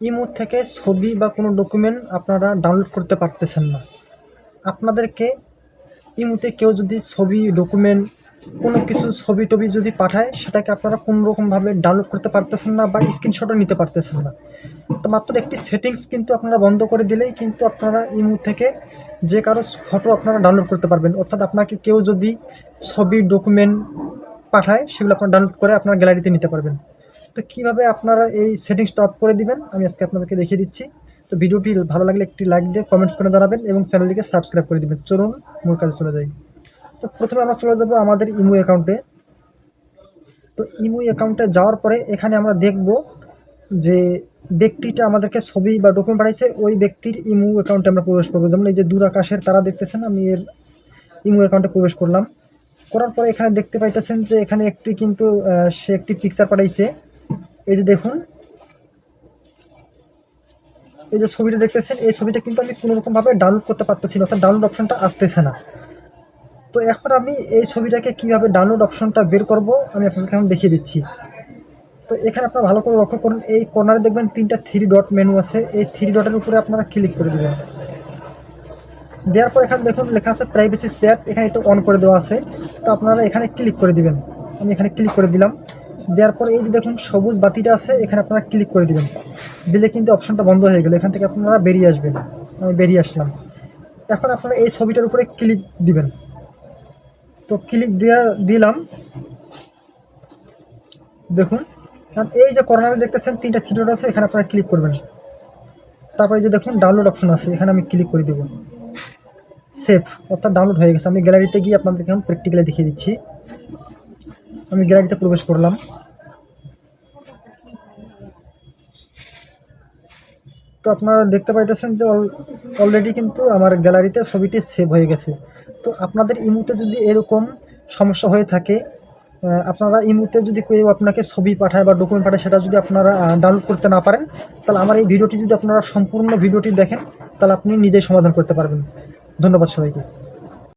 Imo থেকে ছবি বা কোনো ডকুমেন্ট আপনারা ডাউনলোড করতে পারতেছেন না। আপনাদেরকে ইমোতে কেউ যদি ছবি ডকুমেন্ট কোনো কিছু ছবি টবি যদি পাঠায়, সেটাকে আপনারা কোনো রকমভাবে ডাউনলোড করতে পারতেছেন না বা স্ক্রিনশটও নিতে পারতেছেন না। তো মাত্র একটি সেটিংস কিন্তু আপনারা বন্ধ করে দিলেই কিন্তু আপনারা ইমো থেকে যে কারও ফটো আপনারা ডাউনলোড করতে পারবেন। অর্থাৎ আপনাকে কেউ যদি ছবি ডকুমেন্ট পাঠায়, সেগুলো আপনারা ডাউনলোড করে আপনার গ্যালারিতে নিতে পারবেন। তো কীভাবে আপনারা এই সেটিংস টপ করে দিবেন, আমি আজকে আপনাদেরকে দেখিয়ে দিচ্ছি। তো ভিডিওটি ভালো লাগলে একটি লাইক দিয়ে কমেন্টস করে জানাবেন এবং চ্যানেলটিকে সাবস্ক্রাইব করে দিবেন। চলুন মূল কাজে চলে যাই। তো প্রথমে আমরা চলে যাব আমাদের ইমো অ্যাকাউন্টে তো ইমো অ্যাকাউন্টে যাওয়ার পরে এখানে আমরা দেখব যে ব্যক্তিটা আমাদেরকে ছবি বা ডকুমেন্ট পাঠাইছে, ওই ব্যক্তির ইমো অ্যাকাউন্টে আমরা প্রবেশ করব। যেমন এই যে দূর আকাশের তারা দেখতেছেন, আমি এর ইমো অ্যাকাউন্টে প্রবেশ করলাম। করার পরে এখানে দেখতে পাইতেছেন যে এখানে একটি কিন্তু সে একটি পিকচার পাঠাইছে। এই যে দেখুন, এই যে ছবিটা দেখতেছেন, এই ছবিটা কিন্তু আমি কোনো রকমভাবে ডাউনলোড করতে পারতেছি না, অর্থাৎ ডাউনলোড অপশনটা আসতেছে না। তো এখন আমি এই ছবিটাকে কীভাবে ডাউনলোড অপশনটা বের করব, আমি আপনাকে এখন দেখিয়ে দিচ্ছি। তো এখানে আপনারা ভালো করে লক্ষ্য করুন, এই কর্নারে দেখবেন তিনটা থ্রি ডট মেনু আছে, এই থ্রি ডটের উপরে আপনারা ক্লিক করে দেবেন। দেওয়ার পর এখানে দেখুন লেখা আছে প্রাইভেসি সেট এখানে একটু অন করে দেওয়া আছে। তো আপনারা এখানে ক্লিক করে দিবেন। আমি এখানে ক্লিক করে দিলাম। দেওয়ার পর এই যে দেখুন সবুজ বাতিটা আছে, এখানে আপনারা ক্লিক করে দিবেন। দিলে কিন্তু অপশনটা বন্ধ হয়ে গেল। এখান থেকে আপনারা বেরিয়ে আসবেন। আমি বেরিয়ে আসলাম। এখন আপনারা এই ছবিটার উপরে ক্লিক দিবেন। তো ক্লিক দেওয়া দিলাম। দেখুন, কারণ এই যে কর্নারে দেখতেছেন, তিনটা ডট আছে, এখানে আপনারা ক্লিক করবেন। তারপরে যে দেখুন ডাউনলোড অপশন আছে, এখানে আমি ক্লিক করে দেবো। সেফ অর্থাৎ ডাউনলোড হয়ে গেছে। আমি গ্যালারিতে গিয়ে আপনাদেরকে এখন প্র্যাকটিক্যালি দেখিয়ে দিচ্ছি। আমি গ্যালারিতে প্রবেশ করলাম। তো আপনারা দেখতে পাইতেছেন যে অলরেডি কিন্তু আমার গ্যালারিতে ছবিটি সেভ হয়ে গেছে। তো আপনাদের ইমুতে যদি এরকম সমস্যা হয়ে থাকে আপনারা ইমুতে যদি কেউ আপনাকে ছবি পাঠায় বা ডকুমেন্ট পাঠায়, সেটা যদি আপনারা ডাউনলোড করতে না পারেন, তাহলে আমার এই ভিডিওটি যদি আপনারা সম্পূর্ণ ভিডিওটি দেখেন, তাহলে আপনি নিজেই সমাধান করতে পারবেন। ধন্যবাদ সবাইকে।